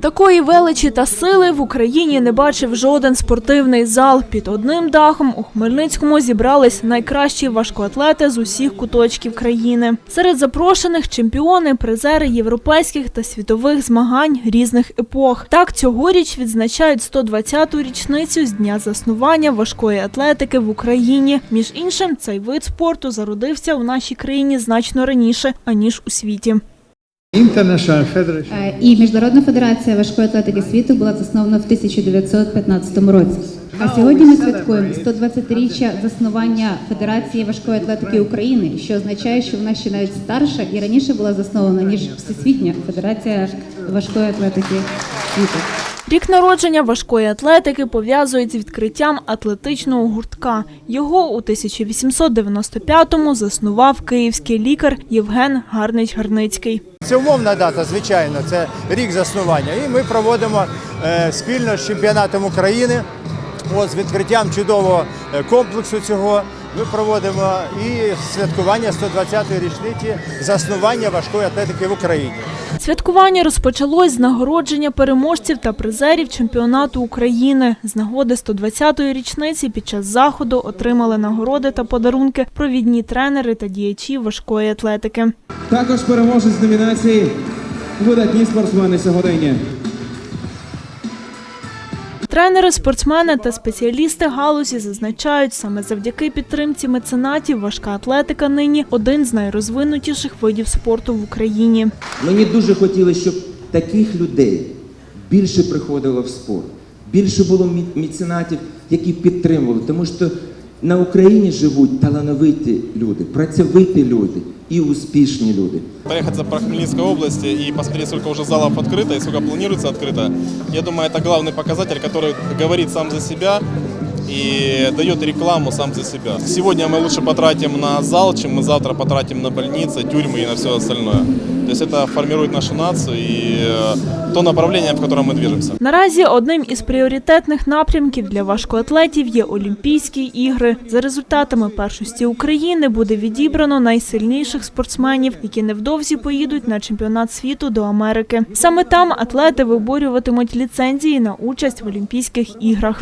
Такої величі та сили в Україні не бачив жоден спортивний зал. Під одним дахом у Хмельницькому зібрались найкращі важкоатлети з усіх куточків країни. Серед запрошених чемпіони, призери європейських та світових змагань різних епох. Так цьогоріч відзначають 120-ту річницю з дня заснування важкої атлетики в Україні. Між іншим, цей вид спорту зародився у нашій країні значно раніше аніж у світі. Е, І Міжнародна федерація важкої атлетики світу була заснована в 1915 році. А сьогодні ми святкуємо 120-річчя заснування Федерації важкої атлетики України, що означає, що вона ще навіть старша і раніше була заснована ніж Всесвітня Федерація важкої атлетики світу. Рік народження важкої атлетики пов'язують з відкриттям атлетичного гуртка. Його у 1895-му заснував київський лікар Євген Гарнич-Гарницький. Це умовна дата, звичайно, це рік заснування. І ми проводимо е, спільно з чемпіонатом України. З відкриттям чудового е, комплексу цього ми проводимо і святкування 120-ї річниці заснування важкої атлетики в Україні. Святкування розпочалось з нагородження переможців та призерів чемпіонату України. З нагоди 120-ї річниці під час заходу отримали нагороди та подарунки провідні тренери та діячі важкої атлетики. Також переможець номінації видатні спортсмени сьогодення. Тренери, спортсмени та спеціалісти галузі зазначають, саме завдяки підтримці меценатів важка атлетика нині один з найрозвинутіших видів спорту в Україні. Мені дуже хотілося, щоб таких людей більше приходило в спорт, більше було меценатів, які підтримували, тому що на Україні живуть талановиті люди, працьовиті люди і успішні люди. проехаться по Хмельницкой области и посмотреть, сколько уже залов открыто и сколько планируется открыто, я думаю, это главный показатель, который говорит сам за себя и дает рекламу сам за себя. Сегодня мы лучше потратим на зал, чем мы завтра потратим на больницы, тюрьмы и на все остальное. То есть это формирует нашу нацию и э, то направление, в котором мы движемся. Наразі одним із пріоритетних напрямків для важкоатлетів є Олімпійські ігри. За результатами першості України буде відібрано найсильніших спортсменів, які невдовзі поїдуть на чемпіонат світу до Америки. Саме там атлети виборюватимуть ліцензії на участь в Олімпійських іграх.